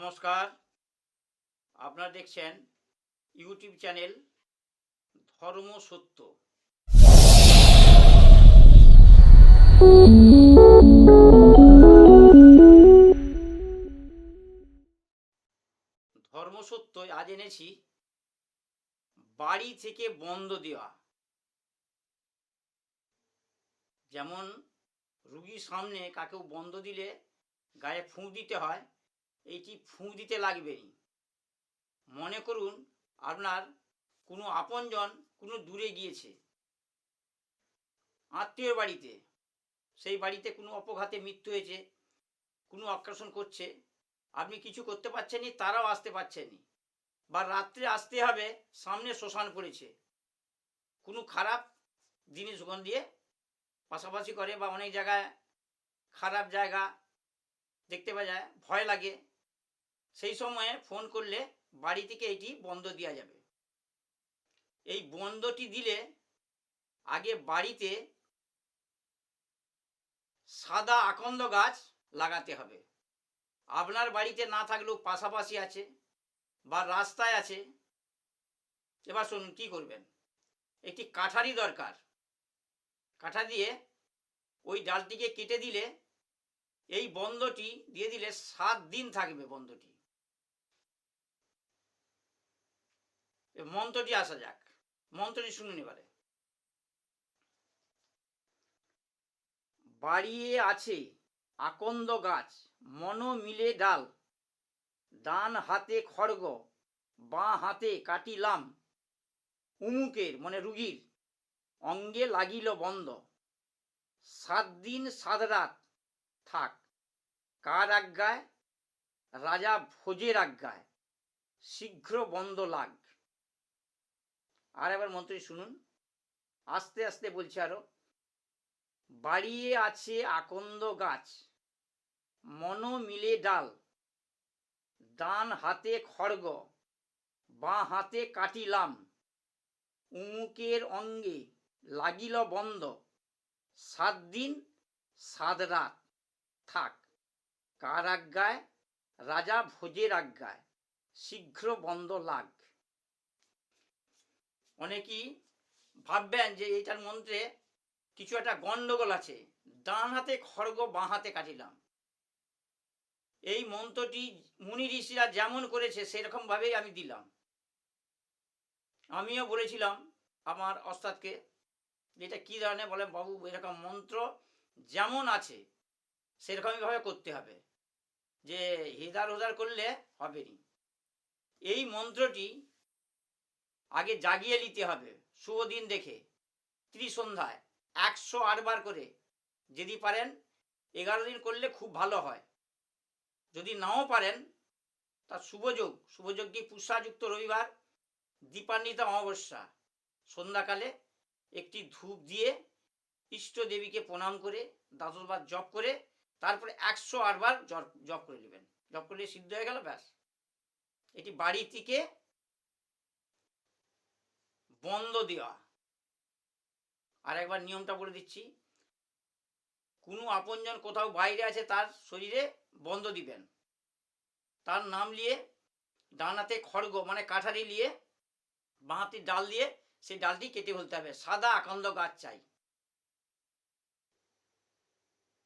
নমস্কার। আপনারা দেখছেন ইউটিউব চ্যানেল ধর্ম সত্য। ধর্ম সত্য, আজ এনেছি বাড়ি থেকে বন্ধ দেওয়া। যেমন রুগীর সামনে কাকেও বন্ধ দিলে গায়ে ফুঁ দিতে হয় এইটি ফুঁ দিতে লাগবেই। মনে করুন, আপনার কোনো আপনজন কোনো দূরে গিয়েছে। আত্মীয় বাড়িতে, সেই বাড়িতে কোনো অপঘাতে মৃত্যু হয়েছে, কোনো আকর্ষণ করছে, আপনি কিছু করতে পারছেন নি তারাও আসতে পারছেন বা রাত্রে আসতে হবে, সামনে শ্মশান পড়েছে। কোনো খারাপ জিনিস ওখান দিয়ে পাশাপাশি করে বা অনেক জায়গায় খারাপ জায়গা দেখতে পাওয়া যায়, ভয় লাগে। সেই সময়ে ফোন করলে বাড়ি থেকে এটি বন্ধ দেওয়া যাবে। এই বন্ধটি দিলে আগে বাড়িতে সাদা আকন্দ গাছ লাগাতে হবে। আপনার বাড়িতে না থাকলেও পাশাপাশি আছে বা রাস্তায় আছে। এবার শুনুন, কি করবেন? একটি কাঠারি দরকার। কাঠা দিয়ে ওই ডালটিকে কেটে দিলে এই বন্ধটি দিয়ে দিলে সাত দিন থাকবে বন্ধটি। মন্ত্রটি আসা যাক। মন্ত্রটি শুনুন এবারে। বাড়িয়ে আছে আকন্দ গাছ মন মিলে ডাল। ডান হাতে খড়গ, বাঁ হাতে কাটিলাম উমুকের মানে রুগীর, অঙ্গে লাগিল বন্ধ। সাত দিন সাত রাত থাক, কার আজ্ঞায়? রাজা ভোজের আজ্ঞায়। শীঘ্র বন্ধ লাগ। আর এবার মন্ত্রী শুনুন। আস্তে আস্তে বলছে আরও। বাড়িয়ে আছে আকন্দ গাছ, মন মিলে ডাল, ডান হাতে খড়গ, বাঁ হাতে কাটিলাম উমুকের অঙ্গে লাগিল বন্ধ, সাত দিন, সাত রাত, থাক কার আজ্ঞায় রাজা ভোজের আজ্ঞায়, শীঘ্র বন্ধ লাগ। অনেকেই ভাববেন যে এইটার মন্ত্রে কিছু একটা গন্ডগোল আছে, ডান হাতে খড়গ, বাঁ হাতে কাটিলাম এই মন্ত্রটি মুনি ঋষিরা যেমন করেছে সেরকম ভাবেই আমি দিলাম। আমিও বলেছিলাম আমার অস্তাদকে এটা কী ধরনের বলে বাবু, এরকম মন্ত্র যেমন আছে, সেরকমইভাবে করতে হবে। যে হেদার হোদার করলে হবে নি এই মন্ত্রটি আগে জাগিয়ে নিতে হবে, শুভ দিন দেখে। ত্রিসন্ধ্যায়, একশো আটবার করে। যদি পারেন, এগারো দিন করলে খুব ভালো হয়। যদি নাও পারেন তার শুভযোগ শুভযোগ কি পুষ্যাযুক্ত রবিবার, দীপান্বিতা অমাবস্যা। সন্ধ্যাকালে একটি ধূপ দিয়ে ইষ্ট দেবীকে প্রণাম করে দ্বাদশবার জপ করে, তারপরে একশো আটবার জপ- জপ করে নেবেন। জপ করলে সিদ্ধ হয়ে গেল, ব্যাস। এটি বাড়ি থেকে বন্ধ দেওয়া। আর একবার নিয়মটা বলে দিচ্ছি। কোনো আপনজন কোথাও বাইরে আছে, তার শরীরে বন্ধ দিবেন। তার নাম নিয়ে ডানাতে খড়গ মানে কাঠারি নিয়ে বাঁহাতি ডাল দিয়ে সেই ডালটি কেটে ফেলতে হবে। সাদা আকন্দ গাছ চাই।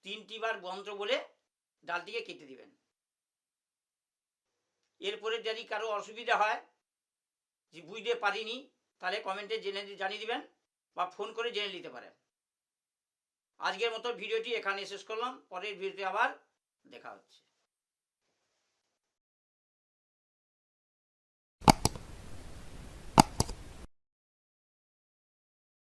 তিনটি বার মন্ত্র বলে ডালটিকে কেটে দিবেন। এরপরে যদি কারও অসুবিধা হয়, যে বুঝতে পারিনি তাহলে কমেন্টে জেনে জানিয়ে দিবেন বা ফোন করে জেনে নিতে পারেন। আজকের মতো ভিডিওটি এখানে শেষ করলাম। পরের ভিডিওতে আবার দেখা হচ্ছে।